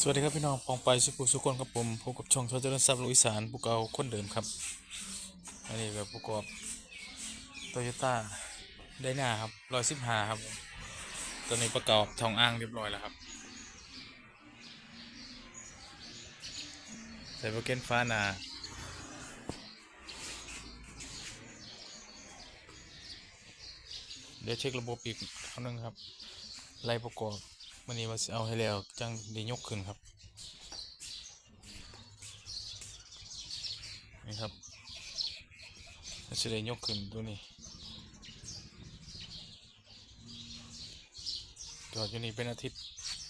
สวัสดีครับพี่น้องปองไปสุขุสุคนกับผมพบกับช่องชาวเจริญทรัพย์ลุยสานผู้เกาคนเดิมครับ อันนี้ก็ประกอบโตโยต้าไดนาครับร้อยสิบห้าครับ ตัวนี้ประกอบทองอ้างเรียบร้อยแล้วครับ ใส่โปรเกนฟ้าหนาเดี๋ยวเช็คระบบอีกครั้งนึงครับไล่ประกอบ วันนี้ว่าเอาให้แล้วจังไดียกขึ้นครับ นี่ครับมันจะได้ยกขึ้นตัวนี้จอดอยู่นี่เป็นอาทิตย์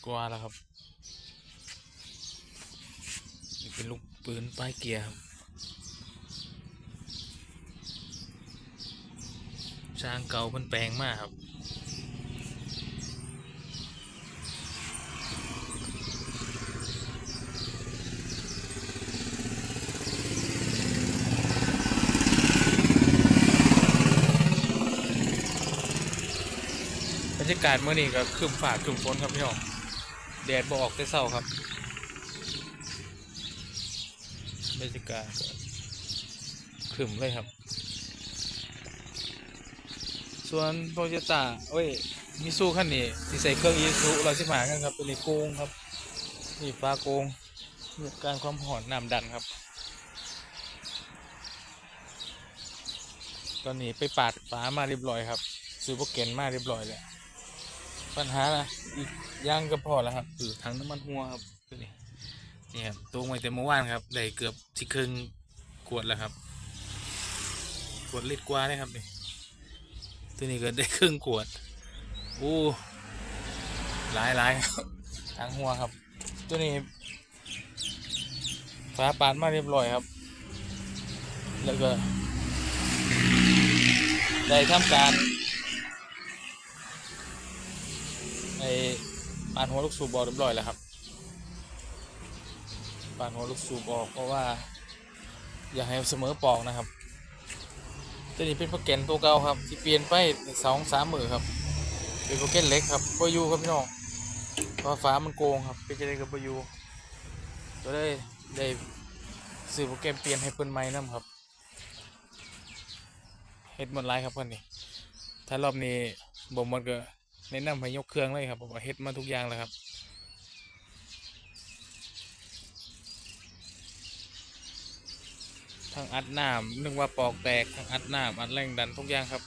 กว่าแล้วครับนี่เป็นลูกปืนป้ายเกียร์ครับช่างเก่าเพิ่นแปลงมากครับากาศเมื่อนี้ก็ครึมฝ่าครึมฝนครับพี่น้องแดดบอกแต่เช้าครับบรรยากาศครึมเลยครับ ส่วนโตโยต้าเอ้ยมิซูคันนี้ที่ใส่เครื่องอีซูร้อยสิห้ากันครับตัวนี้โกงครับนี่ฟ้าโกงการความหอนน้ำดันครับ ตอนนี้ไปปาดฟ้ามาเรียบร้อยครับซื้อโปรเกนมาเรียบร้อยแล้ว ปัญหานะอีกอย่างก็พอแล้วครับ คือถังน้ำมันหัวครับตัวนี้นี่ครับตรงไว้แต่เมื่อวานครับได้เกือบที่ครึ่งขวดแล้วครับขวดลิตรกว่าเลยครับนี่ตัวนี้ก็ได้ครึ่งขวดอู้หลายหลายครับถังหัวครับ ตัวนี้ฟ้าปาดมาเรียบร้อยครับ แล้วก็ได้ทำการ อ้ปานหัวลูกสูบออกเรียบร้อยแล้วครับปานหัวลูกสูบออกเพราะว่า อยากให้เสมอปอกนะครับตัวนี้เป็นโปรแกรมตัวเก่าครับที่เปลี่ยนไปสองสามหมือครับเป็นโปรแกรมเล็กครับบอยูครับพี่น้องเพราะฟ้ามันโกงครับเป็นจะได้กับบอยูก็ได้ได้ซื้อโปรแกรมเปลี่ยนให้เปิ้นใหม่นํครับเฮ็ดหมดไลายครับเพิ่นนี่ถ้ารอบนี้บ่หมดก็ แนะนำให้ยกเครื่องเลยครับผมเฮ็ดมาทุกอย่างแล้วครับทั้งอัดน้ำนึกว่าปอกแตกทั้งอัดน้ำอัดแรงดันทุกอย่างครับ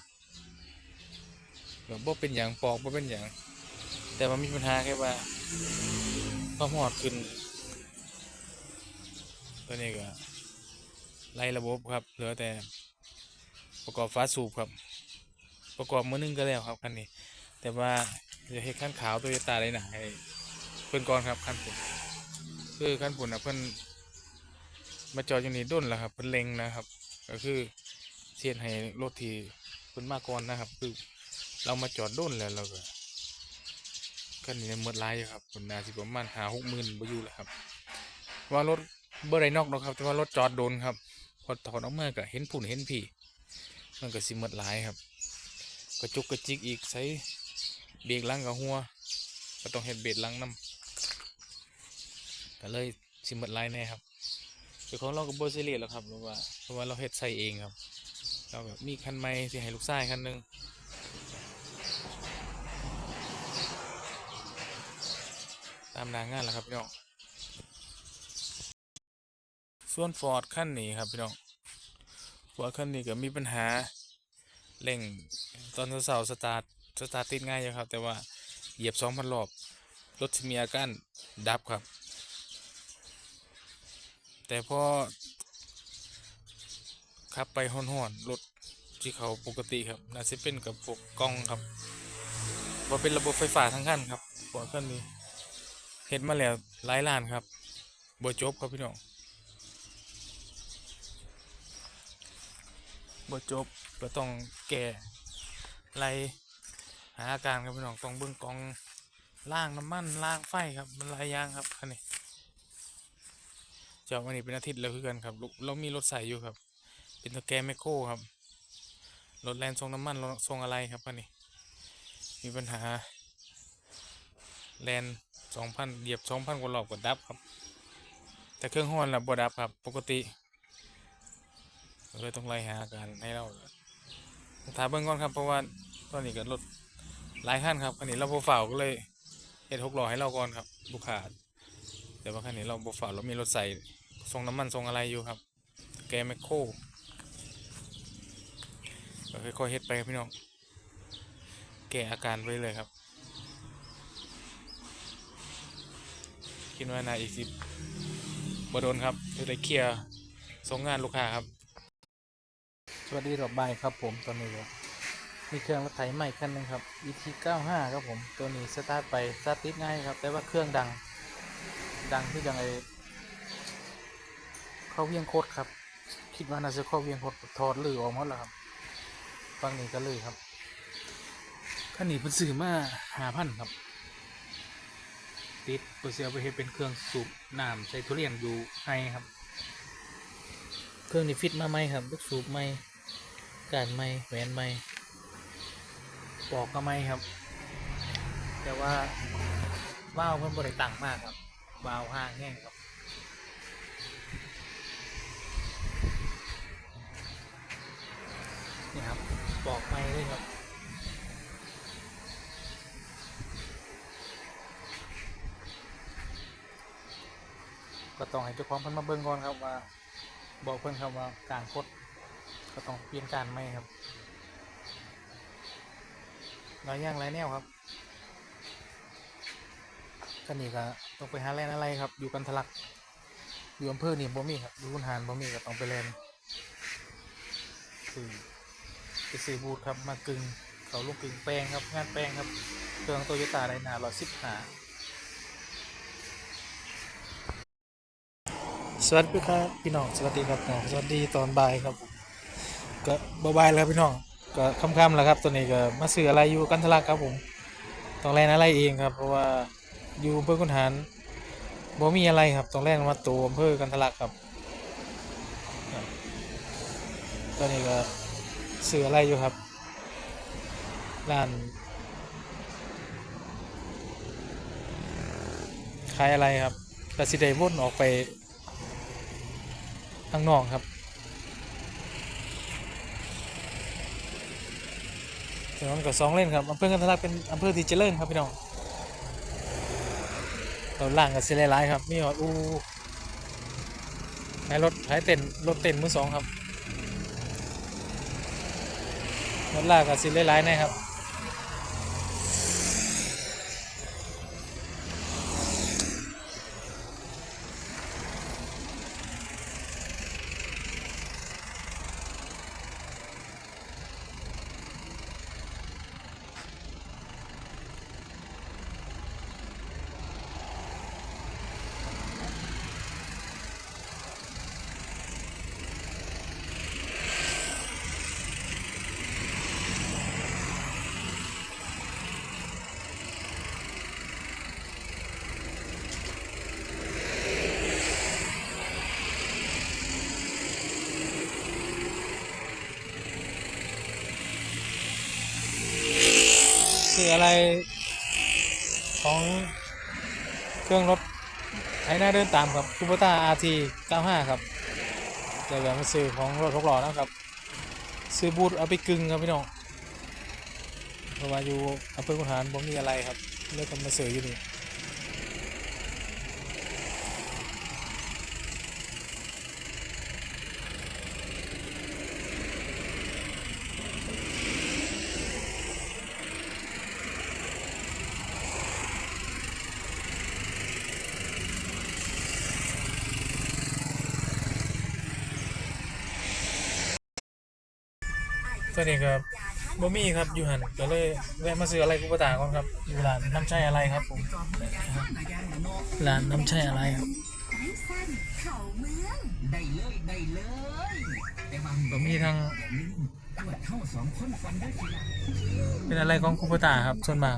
แบบบ่เป็นอย่างปอกบ่เป็นอย่าง แต่มันมีปัญหาแค่ว่าความหอดขึ้น ตัวนี้ก็ไล่ระบบครับ เหลือแต่ประกอบฟ้าสูบครับ ประกอบมือนึงก็แล้วครับคันนี้ แต่ว่าจะให้ขั้นขาวตโยต้าได้หนาให้เพิ่อนก่อนครับขั้นปุ่นคือขั้นปุ่นนะเพิ่อนมาจอดอยู่นี่ด้นแล้วครับเพิ่นเล็งนะครับ ก็คือเสียนให้รถทีเพิ่อนมาก่อนนะครับ คือเรามาจอดด้นแล้วเราก็คันนี้หมดลายอยู่ครับคนนาสิประมาณหาหกหมื่นบอยู่แล้วครับ ว่ารถเบอร์ไรนอกนะครับ แต่ว่ารถจอดโดนครับ พอถอดออกมาก็เห็นผุ่นเห็นผีมันก็สิหมดลายครับกระจุกกระจิกอีกใช้ เบรกหลังกับหัวก็ต้องเห็ดเบรกหลังนํก็เลยสิหมดลายแน่ครับเจ้าของเราก็บ่ซีเรียสหรอกครับเพราะว่าเพราะว่าเราเฮ็ดใส่เองครับ เราก็มีคันใหม่ที่ให้ลูกชายคันหนึงตามหนางานแหล้วครับพี่น้องส่วนฟอร์ดคันนี้ครับพี่น้องฟอร์ดคันนี้ก็มีปัญหาเร่งตอนเสาร์สตาร์ท สตาร์ทติดง่ายอยู่ครับ แต่ว่าเหยียบสองพันรอบรถมีอาการดับครับ แต่พอขับไปห่อนๆรถที่เขาปกติครับน่าจะเป็นกับพวกกล้องครับว่าเป็นระบบไฟฟ้าทั้งคันครับปวดคันนี้เห็นมาแล้วหลายล้านครับบ่จบครับพี่น้องบ่จบก็ต้องแก้ไล่ หาอาการครับพี่น้องต้องเบิ่งกองล่างน้ำมันล่างไฟครับมันลายยางครับคันนี้เจ้าวันนี้เป็นอาทิตย์แล้วคือกันครับลูกเรามีรถใส่อยู่ครับ เป็นตะแกรงแมคโครครับรถแลนทรงน้ำมันทรงอะไรครับคันนี้มีปัญหาแลนสองพันเหยียบสองพันกว่ารอบก็ดับครับ แต่เครื่องห้อนน่ะบดับครับ ปกติเลยต้องไล่หาอาการให้เราถามเบิ่งก่อนครับเพราะว่าตอนนี้ก็รถ หลายคันครับคันนี้เราบ่ฝ่าวก็เลยเฮ็ดหกล้อให้เราก่อนครับลูกค้าแต่ว่าคันนี้เราบ่ฝ่าวเรามีรถใส่ส่งน้ำมันส่งอะไรอยู่ครับแกแมคโครค่อยๆเฮ็ดไปพี่น้องแก้อาการไปเลยครับคิดว่านาอีกสิบโดนครับจะได้เคลียร์ส่งงานลูกค้าครับ สวัสดีรอบบ่ายครับผมตอนนี้ก็ มีเครื่องรถไถใหม่คันหนึงครับ ET 95 ครับผม ตัวนี้สตาร์ทไปสตาร์ทติดง่ายครับ แต่ว่าเครื่องดัง ดังที่ยังไงเข้าเวียงโคตรครับ คิดว่าน่าจะเข้าเวียงโคตรถอดลือออกหมดแล้วครับฟังนี้ก็เลยครับคันนี้เป็นซื้อมาหาพันครับ ติดเปอร์เซียไปเฮ็ดเป็นเครื่องสูบน้ำใส่ทุเรียนอยู่ให้ครับ เครื่องนี้ฟิตมาไหมครับลูกสูบไหมการไหมแหวนไหม ปอกก็ไหมครับ แต่ว่าว้าวเพิ่นบริตังมากครับว้าวห้างแห้งครับนี่ครับปอกไหมเลยครับก็ต้องให้เจ้าของเพิ่นมาเบิ่งก่อนครับว่า บอกเพิ่นครับว่าการคดก็ต้องเปลี่ยนการใหม่ครับ ลายย่างลายแนวครับก็นี่ก็ต้องไปหาแลนอะไรครับ อยู่กันทะลัก อยู่อำเภอเนี่บ่มีครับ อยู่คุนหารบ่มีก็ต้องไปแลนซื้อไปซื้อบูทครับมากึ่งเขาลูกกึ่งแปลงครับ งานแปลงครับเครื่องโตโยต้าไดนาร้อยสิบห้าสวัสดีครับพี่น้องสวัสดีครับน้องสวัสดีตอนบ่ายครับก็บ่ายๆแล้วครับพี่น้อง ก็ค่ำๆแล้วครับตัวนี้ก็มาซื้ออะไรอยู่กันทลักครับผมต้องแลนอะไรเองครับ เพราะว่าอยู่อำเภอคุนหารบ่มีอะไรครับต้องแลนมาตัวอำเภอกันทลักครับครับตอนนี้ก็ซื้ออะไรอยู่ครับร้านขายอะไรครับกสิได้วนออกไปข้างนอกครับ ถนนกับสองเลนครับอำเภอกันทะลักเป็นอำเภอที่เจริญครับพี่น้องเราล่างกับเซเลไลายครับมีหอดอูขายรถขายเต็นรถเต็นมือสองครับรถล่างกับเซเลไลายนะครับ คืออะไรของเครื่องรถไถหน้าเดินตามครับคูปต้าร์ที95ครับเดี๋ยวมาซื้อของรถทกล้อนะครับ ซื้อบูทเอาไปกึ่งครับพี่น้องเพราะว่าอยู่อำเภอขุนหารผมมีอะไรครับเลยต้องมาซื้ออยู่นี่ ตัวนี้ครับบ่มีครับอยู่หันก็เลยแวะมาซื้ออะไรกุปตาก่อนครับอยู่ร้านน้ำใช่อะไรครับผมร้านน้ำใช่อะไรครับไร้สั้นเขาเมืองได้เลยได้เลยแต่ว่าบ่มีทั้งอาเข้าสองคนฟันได้ทีละเป็นอะไรของกุปตาครับส่วนมาก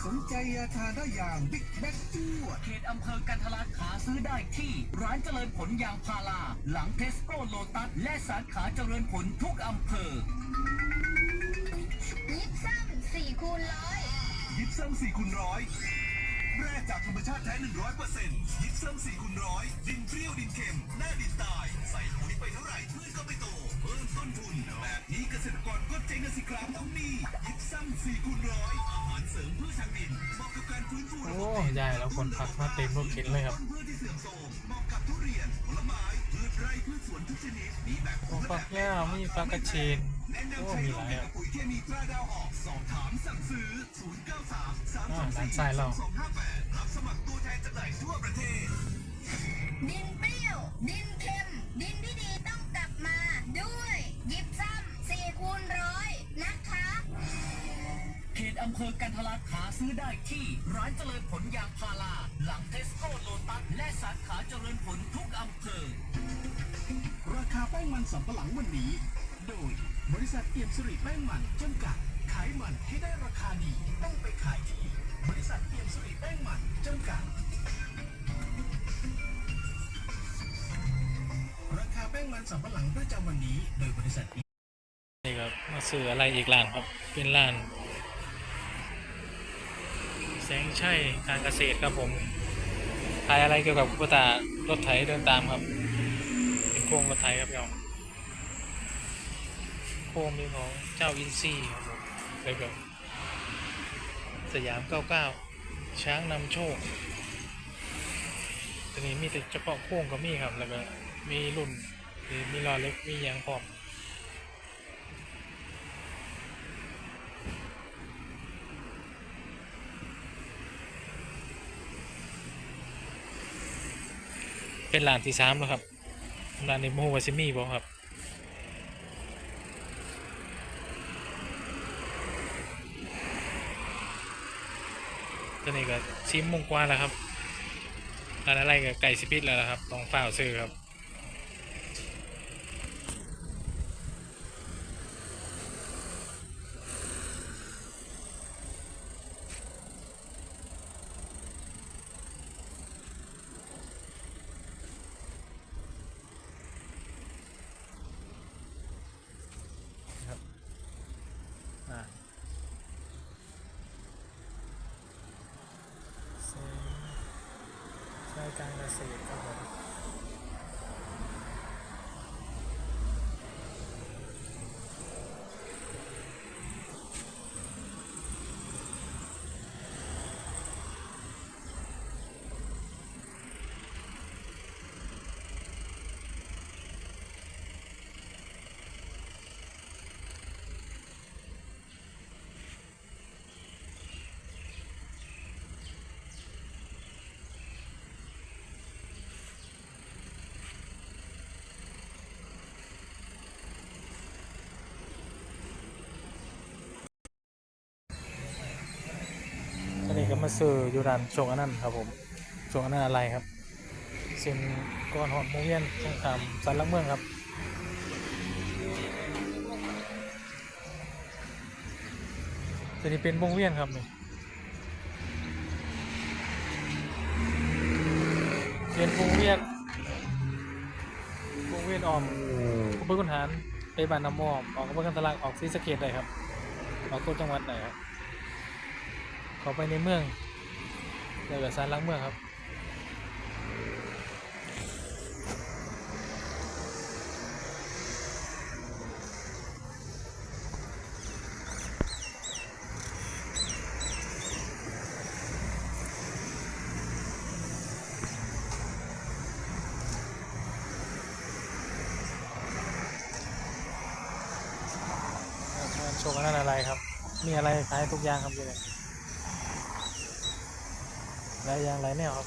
ตาเอาเขาเท่ๆอย่างได้สนใจยาทาได้อย่างบิ๊กแบ็กจั่วเขตอำเภอกันทะลักขาซื้อได้ที่ร้านเจริญผลยางพาราหลังเทสโก้โลตัส และสาขาเจริญผลทุกอำเภอ ยิบซ้ำสี่คูณร้อย ยิปซัม4คูณร้อยแร่จากธรรมชาติแท้ 100%ยิปซัม4คูณร้อยดินเปรี้ยวดินเค็ม หน้าดินตาย ใส่ปุ๋ยไปเท่าไหร่พืชก็ไม่โตเพิ่มต้นทุนแบบนี้เกษตรกรก็เจ๊งนะสิครับต้องมียิปซัม4คูณร้อยอาหารเสริมเพื่อทางดินเหมาะกับการฟื้นฟูโอ้บบยายแล้วคนพักมาเต็มรถเข็นเลยครับพืชที่เสื่อมโทรมเหมาะกับทุเรียนผลไม้พืชไร่พืชสวนทุกชนิดมีแบบโอ้ฟักแก้วมีฟักกระเชนโอ้มีหลายอะปุ๋ยเคมีตราดาวออกสอบถามสั่งซื้อ093อ่าด้านซ้าย324เรา2258รับสมัครตัวแทนจำหน่ายทั่วประเทศดินเปรี้ยว ดินเค็ม ดินที่ดีต้อง มาด้วยยิบซ้ำสี่คูณร้อยนะคะเขตอำเภอกันทะลักหาซื้อได้ที่ร้านเจริญผลยางพาราหลังเทสโก้โลตัสและสาขาเจริญผลทุกอำเภอ ราคาแป้งมันสำปะหลังวันนี้ โดยบริษัทเอี่ยมสิริแป้งมันจำกัด ขายมันให้ได้ราคาดีต้องไปขายที่ บริษัทเอี่ยมสิริแป้งมันจำกัด ป้งมันสำปะหลังประจำวันนี้ โดยบริษัทนี่ครับมาซื้ออะไรอีกร้านครับ เป็นร้าน แสงชัยการเกษตรครับผมขายอะไรเกี่ยวกับกุตารถไถเดินตามครับเป็นโครงรถไถครับพี่น้องโครงเป็นของเจ้าอินซีย์ครับผมเลยแบบสยาม99ช้างนำโชคตัวนี้มีแต่เฉพาะโค้งก็มีครับแล้วก็มีรุ่น มีมีล้อเล็กมียางพร้อมเป็นร้านที่สามแล้วครับร้านในโมวาซิมี่บอกครับตัวนี้ก็ชิมมงกว่าแล้วครับร้านอะไรกับไก่สปิดแล้วครับลองฝ้าวซื้อครับ อ่าเซ็ง ใช้การเกษตรครับผมอันนี้ก็มา ซื้ออยู่ร้านชงอันนั้นครับผมชงอันนั้นอะไรครับเส้นก้อนหอดโมงเวียนสงครามสันลักเมืองครับตัวนี้เป็นวงเวียนครับนี่เป็นวงเวียนวงเวียนออมขบวนขุนหารไปบ้านน้ำมอมออกขบวนกันทะลักออกศรีสเกดได้ครับออกตัวจังหวัดไหนครับ เข้าไปในเมืองเจอกับซานหลังเมืองครับโชว์กันนั่นอะไรครับ มีอะไรขายทุกอย่างครับอยู่เลย ไรอย่างไรไม่ออก